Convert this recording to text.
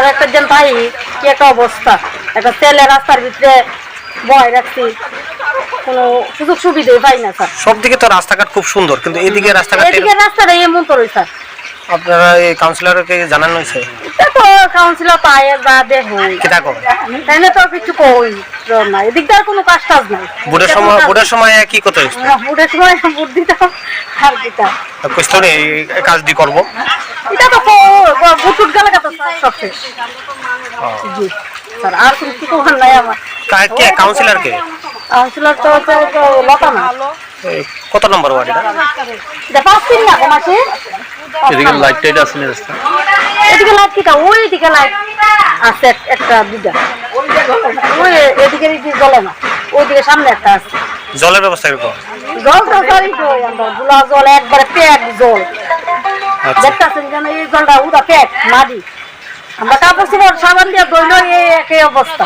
ঘরে একটা দিন পাই কি একটা অবস্থা। একটা ছেলে রাস্তার ভিতরে বয় রাখছি কোনো সুযোগ সুবিধাই পাই না স্যার। সব দিকে তো রাস্তাঘাট খুব সুন্দর কিন্তু এদিকে রাস্তাঘাট এদিকে রাস্তাটা এমন তো রয়েছে আপনারা এই কাউন্সিলরকে জানানো হয়েছে? দেখো কাউন্সিলর পায় বা দেখো। কি দেখো তাই না তো কিছু কই না এদিকটা আর কোনো কাজ টাজ নাই। বুড়ের সময় বুড়ের সময় কি করতে হয়েছে? বুটের সময় বুট দিতাম আর দিতাম কইতো এই কাজটি করব? এটা তো তো সব শেষ। জি। স্যার আর নাই আমার। কে কাউন্সিলর কে? কাউন্সিলর তো হচ্ছে লতা না। কত নম্বর ওয়ার্ড এটা? এটা পাঁচ দিন না এদিকে লাইট টাইট আছে না এদিকে লাইট কিটা ওই দিকে লাইট আছে একটা দুটা ওই এদিকে এদিকে জ্বলে না ওইদিকে সামনে একটা আছে। জলের ব্যবস্থা এরকম জল তো সরি তো গুলা জল একবারে প্যাক জল। আচ্ছা। দেখতেছেন যেন এই জলটা উদা প্যাক মাদি। আমরা কাপড় চোপড় সাবান দিয়ে ধরলো এই একই অবস্থা